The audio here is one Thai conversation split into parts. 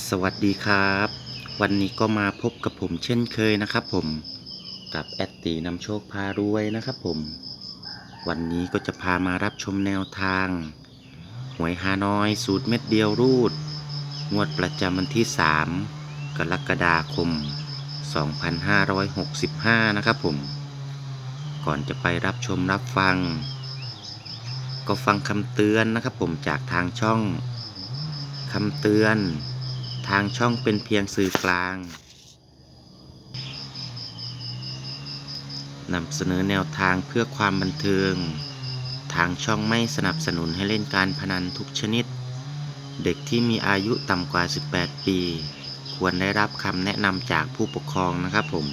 สวัสดีครับ วันนี้ก็มาพบกับผมเช่นเคยนะครับผมกับแอดตีนำโชคพารวยนะครับผม วันนี้ก็จะพามารับชมแนวทาง หวยฮานอยสูตรเม็ดเดียวรูด งวดประจำวันที่ 3 กรกฎาคม 2565 นะครับผม ก่อนจะไปรับชมรับฟัง ก็ฟังคำเตือนนะครับผมจากทางช่องคำเตือน ทางช่องเป็นเพียงสื่อกลางนำเสนอแนวทางเพื่อความบันเทิง ทางช่องไม่สนับสนุนให้เล่นการพนันทุกชนิด เด็กที่มีอายุต่ำกว่า 18 ปี ควรได้รับคำแนะนำจากผู้ปกครองนะครับผม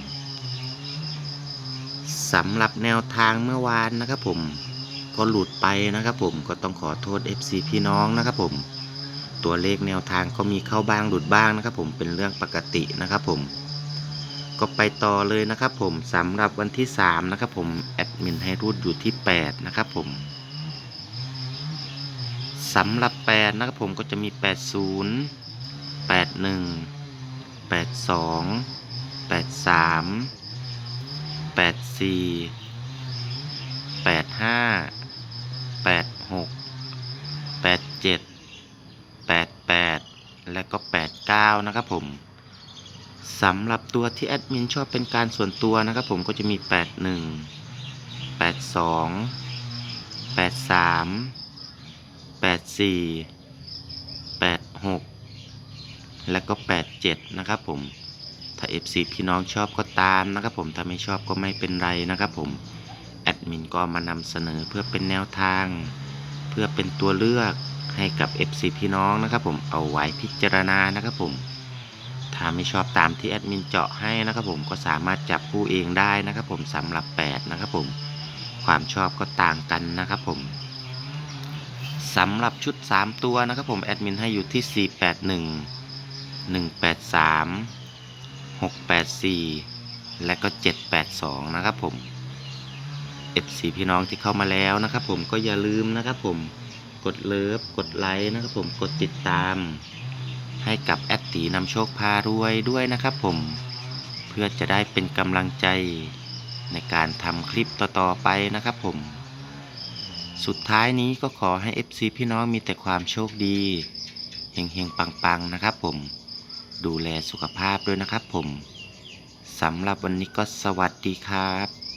สำหรับแนวทางเมื่อวานนะครับผม ก็หลุดไปนะครับผมก็ต้องขอโทษ FC พี่น้องนะครับผม ตัวเลขแนวทางก็มีเข้าบ้างหลุดบ้างนะครับ ผมเป็นเรื่องปกตินะครับ ผม ก็ไปต่อเลยนะครับ ผมสำหรับวันที่ 3 นะครับ ผมแอดมินให้รูดอยู่ที่ 8 นะครับ ผมสำหรับ 8 นะครับผมก็จะมี 80 81 82 83 84 85 86 87 88และ ก็ 89 นะครับผมสำหรับตัวที่แอดมินชอบเป็นการส่วนตัวนะครับผมก็จะมี 81 82 83 84 86 และก็ 87 นะครับผมถ้า FC พี่น้องชอบก็ตามนะครับผมถ้าไม่ชอบก็ไม่เป็นไรนะครับผมแอดมินก็มานำเสนอเพื่อเป็นแนวทาง เพื่อเป็นตัวเลือก ให้กับ FC พี่น้องนะครับผมเอาไว้พิจารณานะครับผมถ้าไม่ชอบตามที่แอดมินเจาะให้นะครับผมก็สามารถจับคู่เองได้นะครับผมสำหรับ 8 นะครับผมความชอบก็ต่างกันนะครับผมสำหรับชุด 3 ตัวนะครับผมแอดมินให้อยู่ที่ 481 183 684 และก็ 782 นะครับผม FC พี่น้องที่เข้ามาแล้วนะครับผมก็อย่าลืมนะครับผม กดเลิฟ กดไลค์นะครับผม กดติดตาม ให้กับแอดตีนำโชคพารวยด้วยนะครับผม เพื่อจะได้เป็นกำลังใจในการทำคลิปต่อๆไปนะครับผม สุดท้ายนี้ก็ขอให้ FC พี่น้องมีแต่ความโชคดีเฮงๆ ปังๆ นะครับผม ดูแลสุขภาพด้วยนะครับผม สำหรับวันนี้ก็สวัสดีครับ